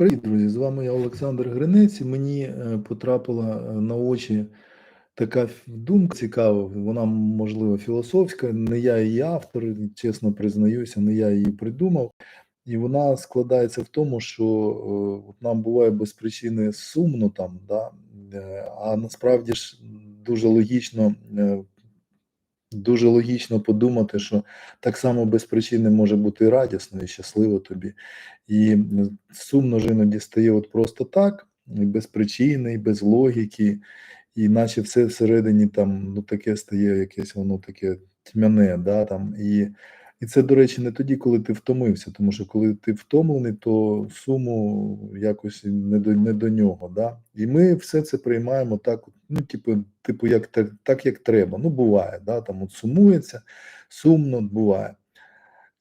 Привіт, друзі! З вами я Олександр Гринець. Мені е, потрапила е, на очі така думка цікава. Вона, можливо, філософська. Не я її автор, чесно признаюся, не я її придумав. І вона складається в тому, що е, от нам буває без причини сумно там, да? а насправді ж дуже логічно. Дуже логічно подумати, що так само без причини може бути і радісно і щасливо тобі. І сумно ж іноді стає от просто так, і без причини, і без логіки, і наче все всередині там ну таке стає якесь воно таке тьмяне, да, там, і, і це, до речі, не тоді, коли ти втомився, тому що коли ти втомлений, то суму якось не до, не до нього. Да? І ми все це приймаємо так, ну, типу, типу як, так, як треба. Ну, буває, да? там от сумується, сумно буває.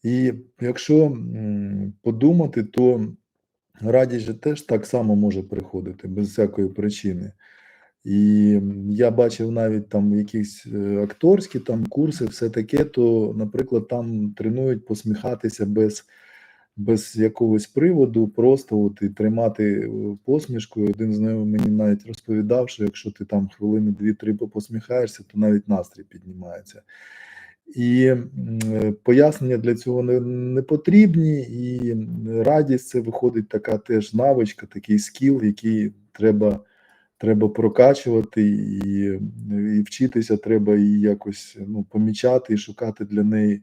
І якщо подумати, то радість же теж так само може приходити без всякої причини. І я бачив навіть там якісь е, акторські там курси, все таке, то, наприклад, там тренують посміхатися без, без якогось приводу, просто от і тримати е, посмішку. Один знайомий мені навіть розповідав, що якщо ти там хвилини дві-три посміхаєшся, то навіть настрій піднімається. І е, пояснення для цього не, не потрібні, і радість це виходить така теж навичка, такий скіл, який треба, треба прокачувати, і, і вчитися треба її якось ну, помічати і шукати для неї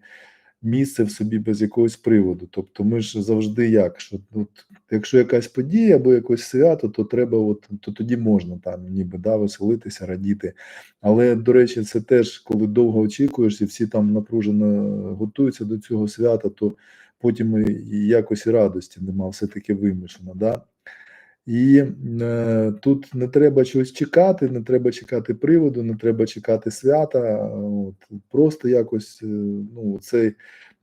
місце в собі без якогось приводу. Тобто ми ж завжди як, що от, якщо якась подія або якось свято, то треба, от, то тоді можна там ніби да, веселитися, радіти. Але, до речі, це теж, коли довго очікуєш, і всі там напружено готуються до цього свята, то потім і якось і радості нема, все таки вимушено. Да? І е, тут не треба чогось чекати, не треба чекати приводу, не треба чекати свята. От, просто якось е, ну, цей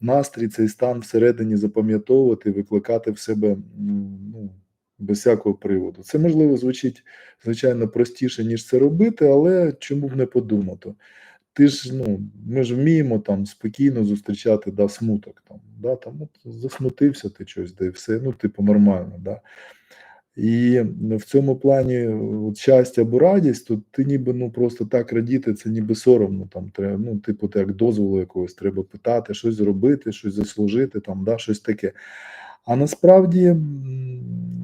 настрій, цей стан всередині запам'ятовувати, викликати в себе ну, без всякого приводу. Це можливо звучить звичайно простіше, ніж це робити, але чому б не подумати? Ти ж ну, ми ж вміємо там спокійно зустрічати да, смуток. Там, да, там от, засмутився ти щось, і все, ну, типу, нормально. Да. І в цьому плані от щастя або радість, то ти ніби ну просто так радіти, це ніби соромно. Там треба, ну, типу, як дозволу якогось треба питати, щось зробити, щось заслужити, там, да, щось таке. А насправді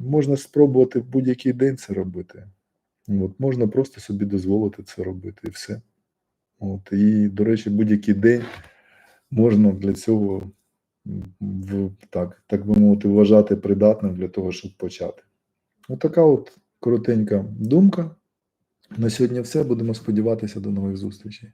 можна спробувати в будь-який день це робити. От, можна просто собі дозволити це робити і все. От, і, до речі, будь-який день можна для цього так, так би мовити, вважати придатним для того, щоб почати. Отака от коротенька думка. На сьогодні все. Будемо сподіватися до нових зустрічей.